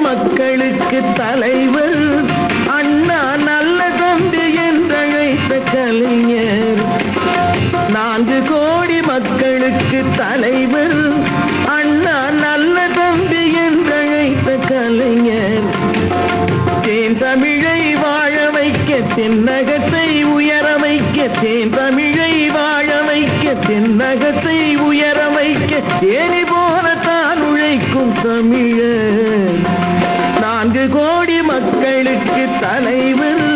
மக்களுக்கு தலைவர். அண்ணா நல்ல தம்பி என்றழைத்த கலைஞர். நான்கு கோடி மக்களுக்கு தலைவர். அண்ணா நல்ல தம்பி என்றழைத்த கலைஞர். தேன் தமிழை வாழ வைக்க தென்னகத்தை உயர வைக்க தேன் தமிழை வாழ வைக்க தென்னகத்தை உயர வைக்க. தேனி போல உழைக்கும் தமிழர் நான்கு கோடி மக்களுக்கு தலைவர்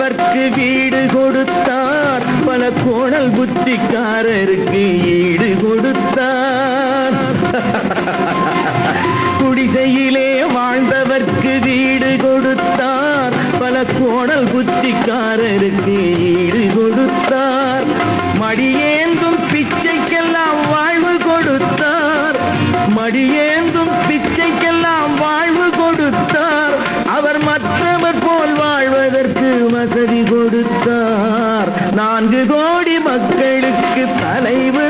அவர்க்கு வீடு கொடுத்தார். பல கோணல் புத்திக்காரருக்கு ஈடு கொடுத்தார். குடிசையிலே வாழ்ந்தவர்க்கு வீடு கொடுத்தார். பல கோணல் புத்திக்காரருக்கு ஈடு கொடுத்தார். மடியேந்தும் பிச்சை கொடுத்தார். நான்கு கோடி மக்களுக்கு தலைவர்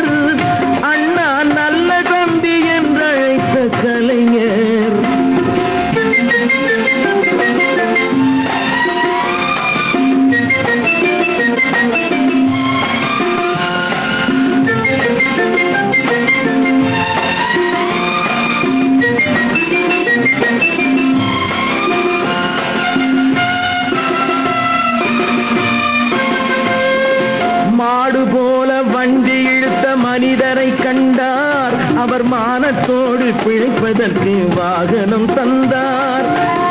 மனிதரை கண்டார். அவர் மானத்தோடு பிழைப்பதற்கு வாகனம் தந்தார்.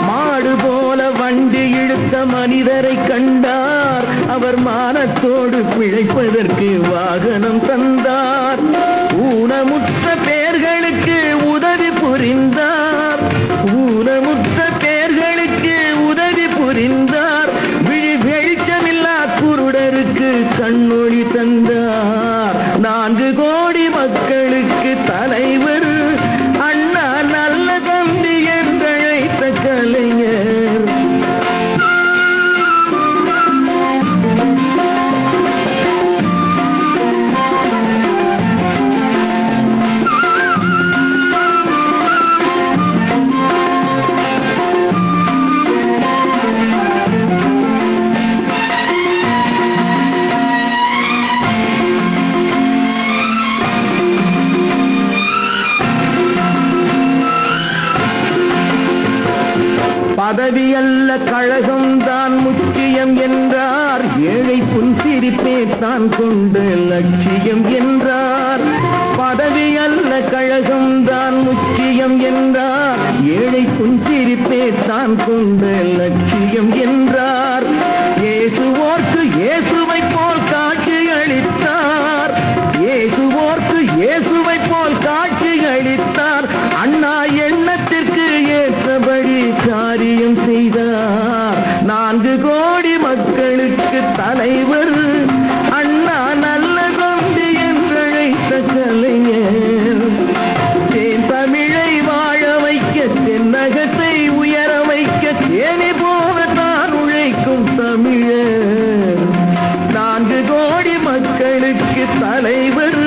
மாடு போல வண்டி இழுத்த மனிதரை கண்டார். அவர் மானத்தோடு பிழைப்பதற்கு வாகனம் தந்தார். பதவி அல்ல கழகம் தான் முக்கியம் என்றார். ஏழை புன்சிரிப்பே தான் கொண்டு லட்சியம் என்றார். பதவி அல்ல கழகம் தான் முக்கியம் என்றார். ஏழை புன்சிரிப்பே தான் கொண்டு லட்சியம் என்றார் நான்கு